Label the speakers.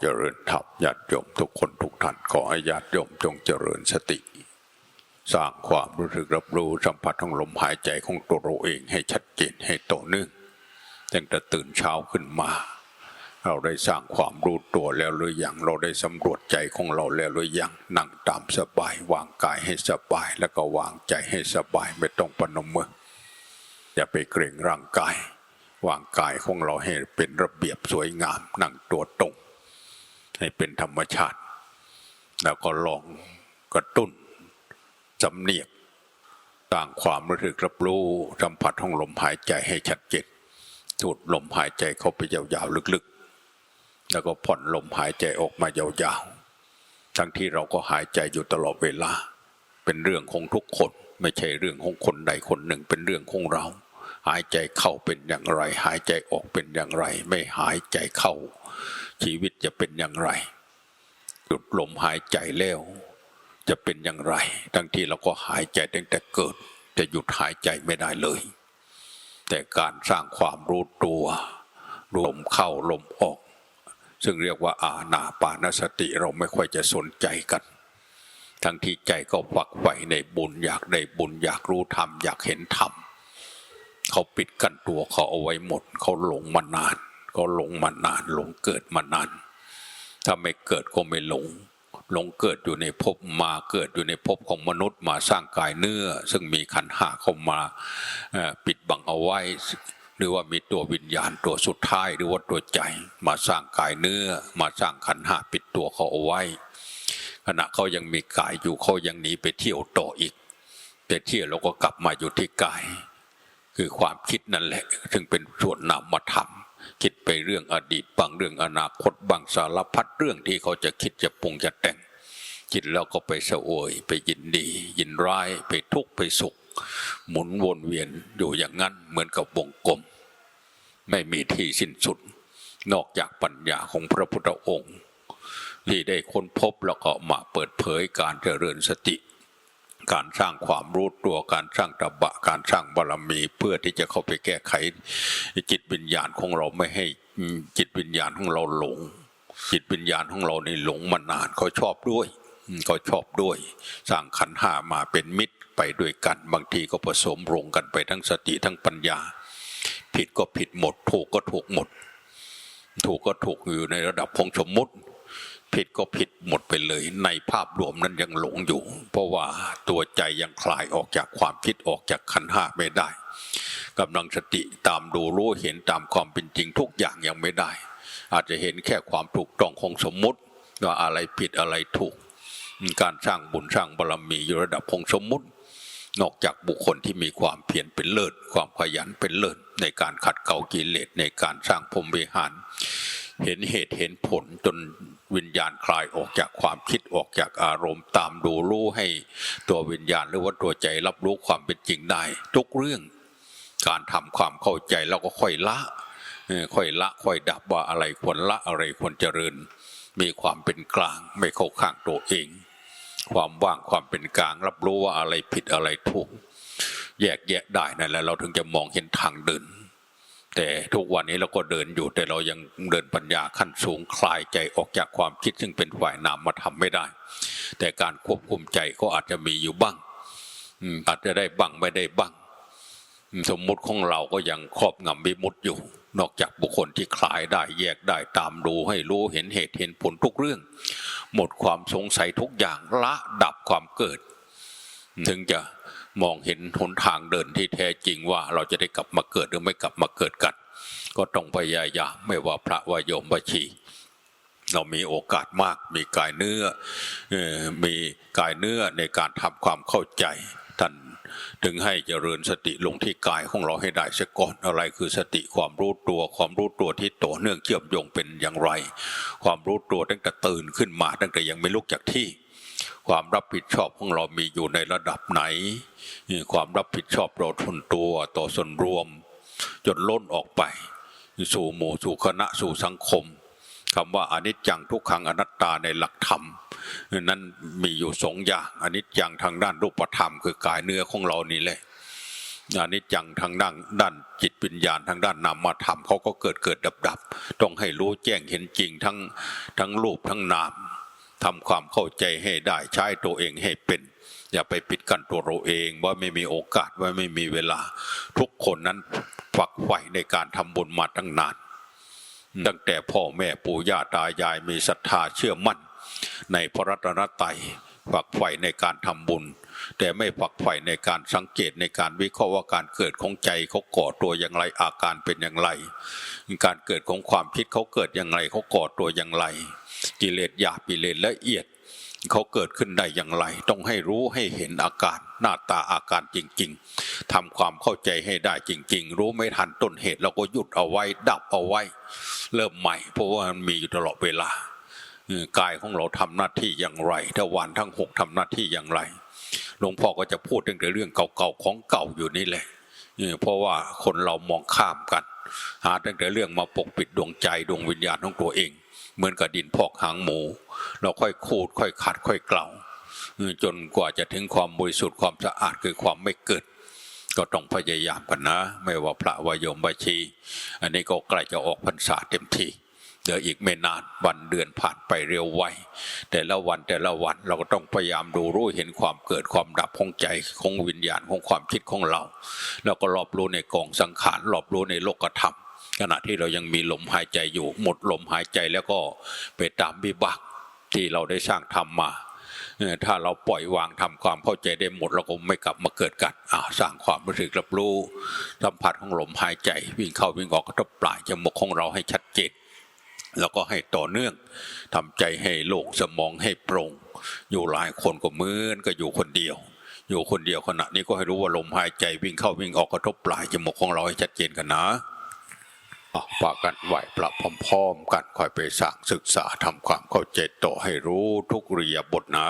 Speaker 1: เจริญธรรมญาติโยมทุกคนทุกท่านขอให้ญาติโยมจงเจริญสติ สร้างความรู้สึกรับรู้สัมผัสของลมหายใจของตัวเราเองให้ชัดเจนให้ต่อเนื่องตั้งแต่ตื่นเช้าขึ้นมา เราได้สร้างความรู้ตัวแล้วหรือยังเราได้สำรวจใจของเราแล้วหรือยังนั่งตามสบายวางกายให้สบาย แล้วก็วางใจให้สบายไม่ต้องปนมมืออย่าไปเกรงร่างกายวางกายของเราให้เป็นระเบียบสวยงามนั่งตัวตรง ให้เป็นธรรมชาติ แล้วก็ลองกระตุ้นจำเนียกต่างความรู้สึกรับรู้สัมผัสของลมหายใจให้ชัดเจนสูดลมหายใจเข้าไปยาวๆลึกๆ แล้วก็ผ่อนลมหายใจออกมายาวๆ ทั้งที่เราก็หายใจอยู่ตลอดเวลา เป็นเรื่องของทุกคน ไม่ใช่เรื่องของคนใดคนหนึ่งเป็นเรื่องของเรา หายใจเข้าเป็นอย่างไร หายใจออกเป็นอย่างไร ไม่หายใจเข้า ชีวิตจะเป็นอย่างไร หยุดลมหายใจแล้ว จะเป็นอย่างไร ทั้งที่เราก็หายใจตั้งแต่เกิด จะหยุดหายใจไม่ได้เลย แต่การสร้างความรู้ตัวลมเข้าลมออก ซึ่งเรียกว่าอาณาปานสติเราไม่ค่อยจะสนใจกัน ทั้งที่ใจก็ฝักใฝ่ในบุญอยากได้บุญอยากรู้ธรรมอยากเห็นธรรมเขาปิดกันตัวเขาเอาไว้หมด เขาหลงมานาน เขาหลงมานานหลงเกิดมานานถ้าไม่เกิดก็ไม่หลง หลงเกิดอยู่ในภพมาเกิดอยู่ในภพของมนุษย์มาสร้างกายเนื้อ ซึ่งมีขันห้าเข้ามาปิดบังเอาไว้ หรือว่ามีตัววิญญาณตัวสุดท้ายหรือว่าตัวใจ มาสร้างกายเนื้อ มาสร้างขันห้าปิดตัวเขาเอาไว้ ขณะเขายังมีกายอยู่เขายังหนีไปเที่ยวต่ออีกไปเที่ยวแล้วก็กลับมาอยู่ที่กาย คือความคิดนั่นแหละ ซึ่งเป็นส่วนนามธรรม คิดไปเรื่องอดีตบางเรื่องอนาคตบางสารพัดเรื่องที่เขาจะคิดจะปรุงจะแต่งคิดแล้วก็ไปเสวยไปยินดี ยินร้ายไปทุกข์ไปสุข หมุนวนเวียนอยู่อย่างนั้นเหมือนกับวงกลม ไม่มีที่สิ้นสุด นอกจากปัญญาของพระพุทธองค์ ที่ได้ค้นพบแล้วก็มาเปิดเผยการเจริญสติ การสร้างความรู้ตัวการสร้างตบะการสร้างบารมี เพื่อที่จะเข้าไปแก้ไข จิตวิญญาณของเราไม่ให้จิตวิญญาณของเราหลง จิตวิญญาณของเราในหลงมานานเขาชอบด้วยเขาชอบด้วย สร้างขันห้ามาเป็นมิตรไปด้วยกัน บางทีก็ผสมรงกันไปทั้งสติทั้งปัญญา ผิดก็ผิดหมด ถูกก็ถูกหมด ถูกก็ถูกอยู่ในระดับของสมมุติ ผิดก็ผิดหมดไปเลย ในภาพรวมนั้นยังหลงอยู่ เพราะว่าตัวใจยังคลายออกจากความคิดออกจากขันห้าไม่ได้กำลังสติตามดูรู้เห็นตามความเป็นจริงทุกอย่างยังไม่ได้ อาจจะเห็นแค่ความถูกต้องของสมมติว่าอะไรผิดอะไรถูก การสร้างบุญสร้างบารมีอยู่ระดับของสมมติ นอกจากบุคคลที่มีความเพียรเป็นเลิศ ความขยันเป็นเลิศ ในการขัดเกลากิเลสในการสร้างพรมวิหาร เห็นเหตุเห็นผลจน วิญญาณคลายออกจากความคิดออกจากอารมณ์ ตามดูรู้ให้ตัววิญญาณหรือว่าตัวใจรับรู้ความเป็นจริงได้ ทุกเรื่องการทำความเข้าใจแล้วก็ค่อยละ ค่อยละค่อยดับว่าอะไรควรละอะไรควรเจริญ มีความเป็นกลางไม่เข้าข้างตัวเอง ความว่างความเป็นกลาง รับรู้ว่าอะไรผิดอะไรถูก แยกแยะได้นั่นแหละเราถึงจะมองเห็นทางเดิน แต่ทุกวันนี้เราก็เดินอยู่แต่เรายังเดินปัญญาขั้นสูงคลายใจออกจากความคิดซึ่งเป็นฝ่ายนามมาทำไม่ได้ แต่การควบคุมใจก็อาจจะมีอยู่บ้างอาจจะได้บ้างไม่ได้บ้าง สมมุติของเราก็ยังครอบงำวิมุติอยู่ นอกจากบุคคลที่คลายได้แยกได้ตามดูให้รู้เห็นเหตุเห็นผลทุกเรื่อง หมดความสงสัยทุกอย่างละดับความเกิด ถึงจะ มองเห็นหนทางเดินที่แท้จริงว่าเราจะได้กลับมาเกิดหรือไม่กลับมาเกิดกัน ก็ต้องพยายามไม่ว่าพระว่าโยมว่าชีเรามีโอกาสมาก มีกายเนื้อมีกายเนื้อในการทำความเข้าใจท่านถึงให้เจริญสติลงที่กายของเราให้ได้เสียก่อนอะไรคือสติความรู้ตัวความรู้ตัวที่ต่อเนื่องเชื่อมโยงเป็นอย่างไร ความรู้ตัวตั้งแต่ตื่นขึ้นมาตั้งแต่ยังไม่ลุกจากที่ ความรับผิดชอบของเรามีอยู่ในระดับไหน ความรับผิดชอบเราทนตัวต่อส่วนรวม จนล้นออกไป สู่หมู่สู่คณะสู่สังคมคำว่าอนิจจังทุกขังอนัตตาในหลักธรรม นั้นมีอยู่สองอย่างอนิจจังทางด้านรูปธรรม คือกายเนื้อของเรานี่แหละอันนี้จังทางด้านด้านจิตวิญญาณทางด้านนามธรรมเขาก็เกิดเกิดดับดับ ต้องให้รู้แจ้งเห็นจริงทั้งทั้งรูปทั้งนาม ทำความเข้าใจให้ได้ใช้ตัวเองให้เป็น อย่าไปปิดกั้นตัวเราเองว่าไม่มีโอกาสว่าไม่มีเวลา ทุกคนนั้นฝักใฝ่ในการทำบุญมาตั้งนาน ตั้งแต่พ่อแม่ปู่ย่าตายายมีศรัทธาเชื่อมั่น ในพระรัตนตรัยฝักใฝ่ในการทำบุญ แต่ไม่ฝักใฝ่ในการสังเกตในการวิเคราะห์ว่าการเกิดของใจเขาก่อตัวอย่างไรอาการเป็นอย่างไร การเกิดของความคิดเขาเกิดอย่างไรเขาก่อตัวอย่างไร กิเลสหยาบกิเลสละเอียดเขาเกิดขึ้นได้อย่างไร ต้องให้รู้ให้เห็นอาการหน้าตาอาการจริง ๆทำความเข้าใจให้ได้จริง ๆ รู้ไม่ทันต้นเหตุเราก็หยุดเอาไว้ ดับเอาไว้ เริ่มใหม่ เพราะว่ามันมีอยู่ตลอดเวลากายของเราทำหน้าที่อย่างไรทวารทั้งหกทำหน้าที่อย่างไรหลวงพ่อก็จะพูดตั้งแต่เรื่องเก่าๆของเก่าอยู่นี่แหละเออเพราะว่าคนเรามองข้ามกัน หาตั้งแต่เรื่องมาปกปิดดวงใจดวงวิญญาณของตัวเอง เหมือนกับดินพอกหางหมู เราค่อยขูดค่อยขัดค่อยเกลาจนกว่าจะถึงความบริสุทธิ์ความสะอาดคือความไม่เกิด ก็ต้องพยายามกันนะ ไม่ว่าพระวายมบาชี อันนี้ก็ใกล้จะออกพรรษาเต็มทีเดี๋ยวอีกไม่นานวันเดือนผ่านไปเร็วไวแต่ละวันแต่ละวันเราก็ต้องพยายามดูรู้เห็นความเกิดความดับของใจของวิญญาณของความคิดของเรา แล้วก็รอบรู้ในกองสังขารรอบรู้ในโลกธรรม ขณะที่เรายังมีลมหายใจอยู่ หมดลมหายใจแล้วก็ไปตามวิบากที่เราได้สร้างทำมาถ้าเราปล่อยวางทำความเข้าใจได้หมดเราก็ไม่กลับมาเกิดกันอ่าสร้างความรู้สึกรับรู้สัมผัสของลมหายใจ วิ่งเข้าวิ่งออกกระทบปลายจมูกของเราให้ชัดเจนแล้วก็ให้ต่อเนื่องทำใจให้โล่งสมองให้โปร่ง อยู่หลายคนก็เหมือนก็อยู่คนเดียว อยู่คนเดียวขณะนี้ก็ให้รู้ว่าลมหายใจวิ่งเข้าวิ่งออกกระทบปลายจมูกของเราให้ชัดเจนกันนะ ปะปากันไหวปรับพร้อมๆกันค่อยไปสั่งศึกษาทำความเข้าใจต่อให้รู้ทุกเรียบทนะ